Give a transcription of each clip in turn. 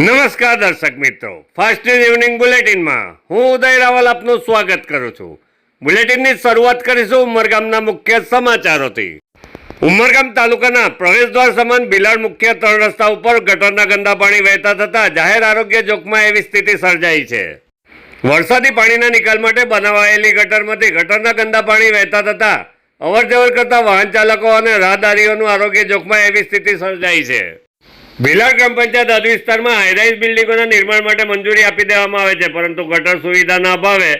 નમસ્કાર દર્શક મિત્રો. ન્યૂઝ ઇવનિંગ બુલેટિનમાં હું ઉદય રાવલ આપનું સ્વાગત કરું છું. બુલેટિનની શરૂઆત કરીશું ઉમરગામના મુખ્ય સમાચારોથી. ઉમરગામ તાલુકાના પ્રવેશદ્વાર સમાન બિલાડ મુખ્ય ત્રણ રસ્તા ઉપર ગટરના ગંદા પાણી વહેતા થતાં જાહેર આરોગ્ય જોખમાં એવી સ્થિતિ સર્જાઈ છે. વરસાદી પાણીના નિકાલ માટે બનાવાયેલી ગટરમાંથી ગટરના ગંદા પાણી વહેતા થતાં અવર જવર કરતા વાહન ચાલકો અને રાહદારીઓનું આરોગ્ય જોખમાં એવી સ્થિતિ સર્જાઈ છે. ભીલાડ ગ્રામ પંચાયત હદ વિસ્તારમાં હાઈરાઇઝ બિલ્ડિંગોના નિર્માણ માટે મંજૂરી આપી દેવામાં આવે છે, પરંતુ ગટર સુવિધાના અભાવે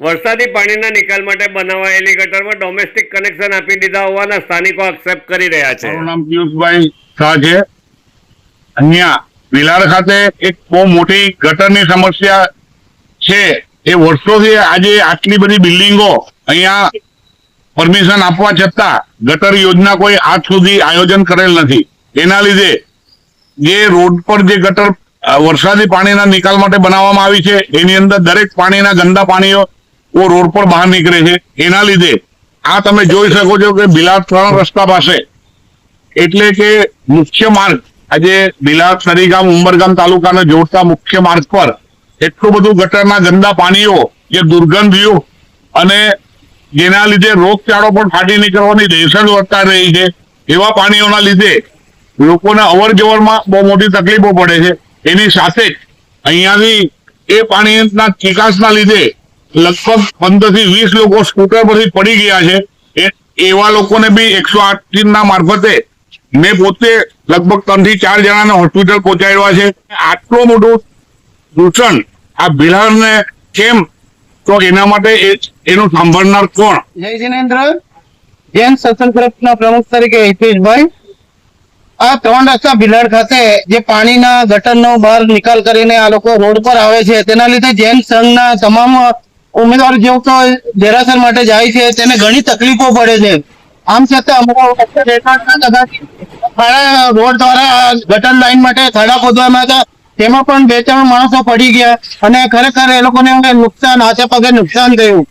વરસાદી પાણીના નિકાલ માટે બનાવાયેલી ગટરમાં ડોમેસ્ટિક કનેક્શન આપી દીધા હોવાના સ્થાનિકો આક્ષેપ કરી રહ્યા છે. અહીંયા ખાતે એક બહુ મોટી ગટરની સમસ્યા છે. એ વર્ષોથી આજે આટલી બધી બિલ્ડિંગો અહીંયા પરમિશન આપવા છતાં ગટર યોજના કોઈ આજ સુધી આયોજન કરેલ નથી. એના લીધે જે રોડ પર જે ગટર વરસાદી પાણીના નિકાલ માટે બનાવવામાં આવી છે, એની અંદર દરેક પાણીના ગંદા પાણીઓ રોડ પર બહાર નીકળે છે. એના લીધે આ તમે જોઈ શકો છો કે બિલાડ ત્રણ રસ્તા પાસે એટલે કે મુખ્ય માર્ગ, આજે બિલાડ સરીગામ ઉમરગામ તાલુકાને જોડતા મુખ્ય માર્ગ પર એટલું બધું ગટરના ગંદા પાણીઓ, જે દુર્ગંધીઓ અને જેના લીધે રોગચાળો પણ ફાટી નીકળવાની દહેશત વધતા રહી છે. એવા પાણીઓના લીધે લોકોને અવર જવરમાં બહુ મોટી તકલીફો પડે છે. એની સાથે જ અહીંયાથી એ પાણીના ચિકાસના લીધે લગભગ પંદરથી વીસ લોકો સ્કૂટર પરથી પડી ગયા છે. એવા લોકોને બી એકસો આઠ ના મારફતે મેં પોતે લગભગ ત્રણથી ચાર જણાને હોસ્પિટલ પહોંચાડ્યા છે. આટલું મોટું દૂષણ આ બિહારને કેમ? તો એના માટે એનું સાંભળનાર કોણ? જય જિનેન્દ્ર. જૈન સત્સંગ પ્રમુખ તરીકે હિતેશભાઈ. આ ત્રણ રસ્તા ભીલાડ ખાતે જે પાણીના ગટરનો બહાર નિકાલ કરીને આ લોકો રોડ પર આવે છે, તેના લીધે જૈન સંઘના તમામ ઉમેદવાર જેવું તો દેરાસર માટે જાય છે, તેને ઘણી તકલીફો પડે છે. આમ છતાં અમારા રોડ દ્વારા ગટર લાઈન માટે ખાડા ખોદવામાં હતા. તેમાં પણ બે ત્રણ માણસો પડી ગયા અને ખરેખર એ લોકોને નુકસાન, હાથે પગે નુકસાન થયું.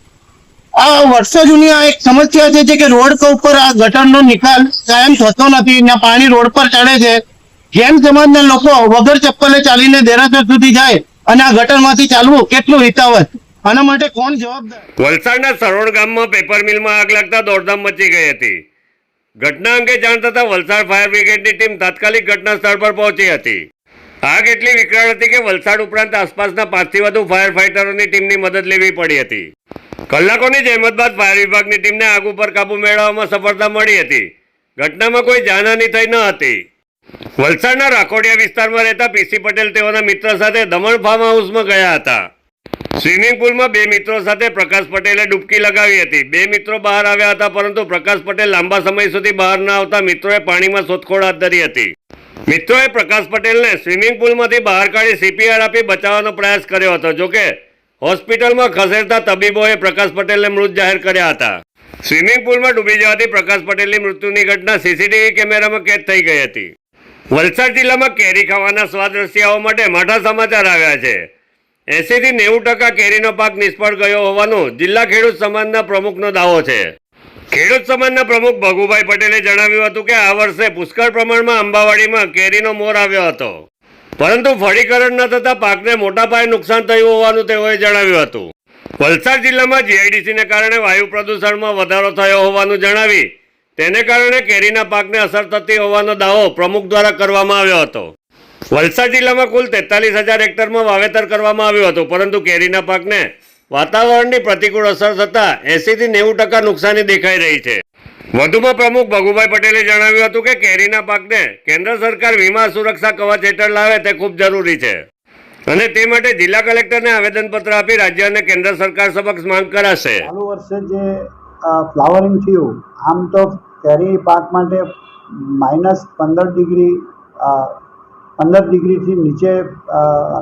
આ વર્ષો જૂની આ એક સમસ્યા છે જે કે રોડ ઉપર આ ગટરનો નિકાલ કાયમ થતો નથી. ને પાણી રોડ પર ચડે છે. જેમ સમાજના લોકો વગર ચપ્પલે ચાલીને દેરાસર સુધી જાય અને આ ગટરમાંથી ચાલવું કેટલું હિતાવત? આના માટે કોણ જવાબદાર? વલસાડના સરોડ ગામમાં પેપર મિલમાં આગ લાગતા દોડધામ મચી ગઈ હતી. ઘટના અંગે જાણ થતાં વલસાડ ફાયર બ્રિગેડની ટીમ તાત્કાલિક ઘટના સ્થળ પર પહોંચી હતી. આગ એટલી વિકરાળ હતી કે વલસાડ ઉપરાંત આસપાસના પાંચથી વધુ ફાયર ફાઇટરોની ટીમની મદદ લેવી પડી હતી. કલાકોની જહેમત બાદ ફાયર વિભાગની ટીમને આગ ઉપર કાબુ મેળવવામાં સફળતા મળી હતી. ઘટનામાં કોઈ જાનહાની થઈ ન હતી. વલસાડના રાખોડિયા વિસ્તારમાં રહેતા પીસી પટેલ તેઓના મિત્ર સાથે દમણ ફાર્મ હાઉસમાં ગયા હતા. સ્વિમિંગ પુલમાં બે મિત્રો સાથે પ્રકાશ પટેલે ડૂબકી લગાવી હતી. બે મિત્રો બહાર આવ્યા હતા, પરંતુ પ્રકાશ પટેલ લાંબા સમય સુધી બહાર ન આવતા મિત્રોએ પાણીમાં શોધખોળ હાથ ધરી હતી. મિત્રોએ પ્રકાશ પટેલને સ્વિમિંગ પુલમાંથી બહાર કાઢી સીપીઆર આપી બચાવવાનો પ્રયાસ કર્યો હતો. જોકે હોસ્પિટલમાં ખસેડતા તબીબોએ પ્રકાશ પટેલને મૃત જાહેર કર્યા હતા. સ્વિમિંગ પુલમાં ડૂબી જવાથી પ્રકાશ પટેલની મૃત્યુની ઘટના સીસીટીવી કેમેરામાં કેદ થઈ ગઈ હતી. વલસાડ જિલ્લામાં કેરી ખાવાના સ્વાદ રસિયાઓ માટે મોટા સમાચાર આવ્યા છે. એંસીથી નેવું ટકા કેરીનો પાક નિષ્ફળ ગયો હોવાનો જિલ્લા ખેડૂત સમાજના પ્રમુખનો દાવો છે. ખેડૂત સમાજના પ્રમુખ ભગુભાઈ પટેલે જણાવ્યું હતું કે આ વર્ષે પુષ્કળ પ્રમાણમાં અંબાવાડીમાં કેરીનો મોર આવ્યો હતો. પરંતુ ફળીકરણ ન થતા પાકને મોટા પાયે નુકસાન થયું હોવાનું તેઓએ જણાવ્યું હતું. વલસાડ જિલ્લામાં જીઆઈડીસીને કારણે વાયુ પ્રદૂષણમાં વધારો થયો હોવાનું જણાવી, તેને કારણે કેરીના પાકને અસર થતી હોવાનો દાવો પ્રમુખ દ્વારા કરવામાં આવ્યો હતો. વલસાડ જિલ્લામાં કુલ તેતાલીસ હજાર હેક્ટરમાં વાવેતર કરવામાં આવ્યું હતું, પરંતુ કેરીના પાકને વાતાવરણની પ્રતિકૂળ અસર થતાં એંસીથી નેવું ટકા નુકસાની દેખાઈ રહી છે. વધુમાં પ્રમુખ ભગુભાઈ પટેલે જણાવ્યું હતું કે કેરીના પાકને કેન્દ્ર સરકાર વીમા સુરક્ષા કવચ હેઠળ લાવે તે ખૂબ જરૂરી છે. અને તે માટે જિલ્લા કલેક્ટરને આવેદનપત્ર આપી રાજ્ય અને કેન્દ્ર સરકાર સમક્ષ માંગ કરાશે. ચાલુ વર્ષે જે ફ્લાવરિંગ થયું, આમ તો કેરી પાક માટે માઇનસ પંદર ડિગ્રી પંદર ડિગ્રીથી નીચે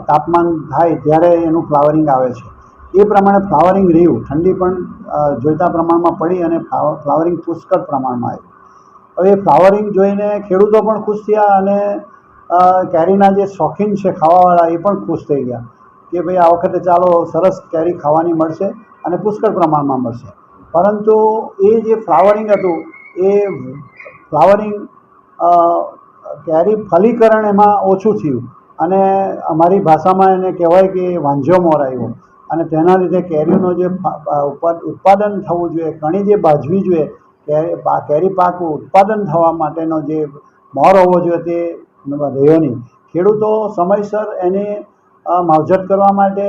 તાપમાન થાય ત્યારે એનું ફ્લાવરિંગ આવે છે. એ પ્રમાણે ફ્લાવરિંગ રહ્યું. ઠંડી પણ જોઈતા પ્રમાણમાં પડી અને ફ્લાવરિંગ પુષ્કળ પ્રમાણમાં આવ્યું હવે એ ફ્લાવરિંગ જોઈને ખેડૂતો પણ ખુશ થયા અને કેરીના જે શોખીન છે ખાવાવાળા એ પણ ખુશ થઈ ગયા કે ભાઈ આ વખતે ચાલો સરસ કેરી ખાવાની મળશે અને પુષ્કળ પ્રમાણમાં મળશે. પરંતુ એ જે ફ્લાવરિંગ હતું, એ ફ્લાવરિંગ કેરી ફલીકરણ એમાં ઓછું થયું અને અમારી ભાષામાં એને કહેવાય કે વાંઝો મોર આવ્યો. અને તેના લીધે કેરીનો જે ઉત્પાદન થવું જોઈએ કણી જે બાજવી જોઈએ કેરી પાક ઉત્પાદન થવા માટેનો જે મોર હોવો જોઈએ તે રહ્યો નહીં. ખેડૂતો સમયસર એની માવજત કરવા માટે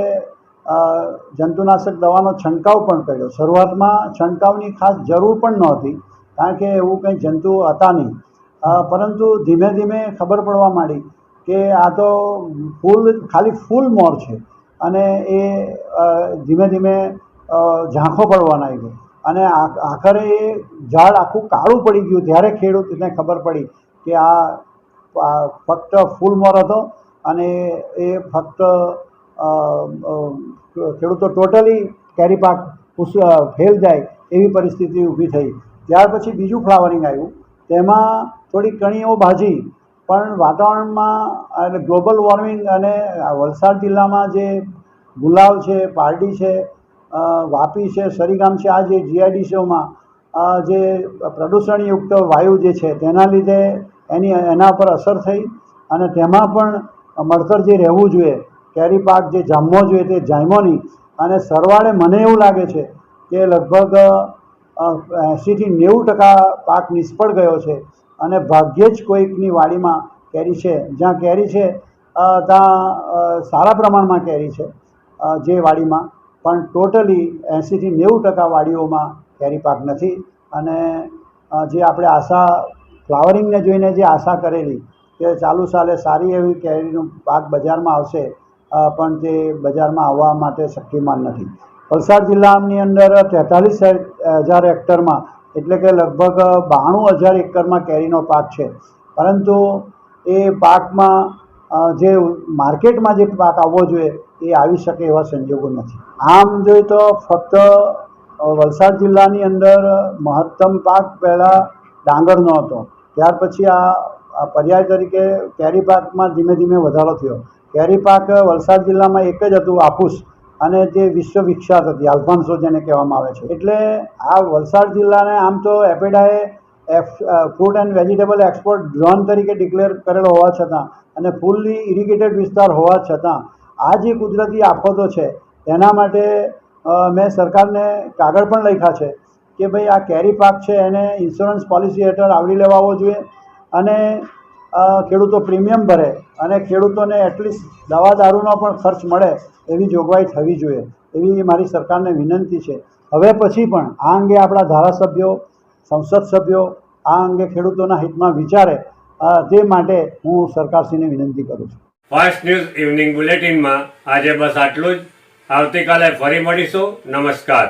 જંતુનાશક દવાનો છંટકાવ પણ કર્યો. શરૂઆતમાં છંટકાવની ખાસ જરૂર પણ નહોતી, કારણ કે એવું કંઈ જંતુ હતા નહીં. પરંતુ ધીમે ધીમે ખબર પડવા માંડી કે આ તો ફૂલ, ખાલી ફૂલ મોર છે. અને એ ધીમે ધીમે ઝાંખો પડવા લાગ્યો અને આખરે એ ઝાડ આખું કાળું પડી ગયું. ત્યારે ખેડૂતને ખબર પડી કે આ ફક્ત ફૂલ મોર હતો અને એ ફક્ત ખેડૂતો ટોટલી કેરી પાક ફેલ જાય એવી પરિસ્થિતિ ઊભી થઈ. ત્યાર પછી બીજું ફ્લાવરિંગ આવ્યું. તેમાં થોડી કણીઓ ભાજી પણ વાતાવરણમાં અને ગ્લોબલ વોર્મિંગ અને વલસાડ જિલ્લામાં જે ગુલાબ છે, પારડી છે વાપી છે, સરીગામ છે, આ જે જીઆઈડીસીઓમાં જે પ્રદૂષણયુક્ત વાયુ જે છે, તેના લીધે એની, એના પર અસર થઈ અને તેમાં પણ મળતર જે રહેવું જોઈએ, કેરી પાક જે જામવો જોઈએ તે જામ્યો નહીં. અને સરવાળે મને એવું લાગે છે કે લગભગ એંશીથી નેવું ટકા પાક નિષ્ફળ ગયો છે. અને ભાગ્યે જ કોઈકની વાડીમાં કેરી છે. જ્યાં કેરી છે ત્યાં સારા પ્રમાણમાં કેરી છે જે વાડીમાં. પણ ટોટલી એંસીથી નેવું ટકા વાડીઓમાં કેરી પાક નથી. અને જે આપણે આશા, ફ્લાવરિંગને જોઈને જે આશા કરેલી કે ચાલુ સાલે સારી એવી કેરીનું પાક બજારમાં આવશે પણ તે બજારમાં આવવા માટે શક્યમાન નથી. વલસાડ જિલ્લાની અંદર તેતાલીસ હજાર હેક્ટરમાં એટલે કે લગભગ બાણું હજાર એકરમાં કેરીનો પાક છે. પરંતુ એ પાકમાં જે માર્કેટમાં જે પાક આવવો જોઈએ, એ આવી શકે એવા સંજોગો નથી. આમ જોઈએ તો ફક્ત વલસાડ જિલ્લાની અંદર મહત્તમ પાક પહેલાં ડાંગરનો હતો. ત્યાર પછી આ પર્યાય તરીકે કેરી પાકમાં ધીમે ધીમે વધારો થયો. કેરી પાક વલસાડ જિલ્લામાં એક જ હતું આફૂસ અને જે વિશ્વ વિખ્યાત હતી, આલ્ફાન્સો જેને કહેવામાં આવે છે. એટલે આ વલસાડ જિલ્લાને આમ તો એપેડાએ food and vegetable export zone તરીકે ડિક્લેર કરેલો હોવા છતાં અને ફૂલ્લી ઇરિગેટેડ વિસ્તાર હોવા છતાં આ જે કુદરતી આફતો છે તેના માટે મેં સરકારને કાગળ પણ લખ્યા છે કે ભાઈ આ કેરી પાક છે, એને ઇન્સ્યોરન્સ પોલિસી હેઠળ આવરી લેવાવો જોઈએ અને ખેડૂતો પ્રીમિયમ ભરે અને ખેડૂતોને એટલીસ્ટ દવા દારૂનો પણ ખર્ચ મળે એવી જોગવાઈ થવી જોઈએ, એવી મારી સરકારને વિનંતી છે. હવે પછી પણ આ અંગે આપણા ધારાસભ્યો, સંસદ સભ્યો, આ અંગે ખેડૂતોના હિતમાં વિચારે તે માટે હું સરકારશ્રીને વિનંતી કરું છું. ફાસ્ટ ન્યૂઝ ઇવનિંગ બુલેટિનમાં આજે બસ આટલું જ. આવતીકાલે ફરી મળીશું. નમસ્કાર.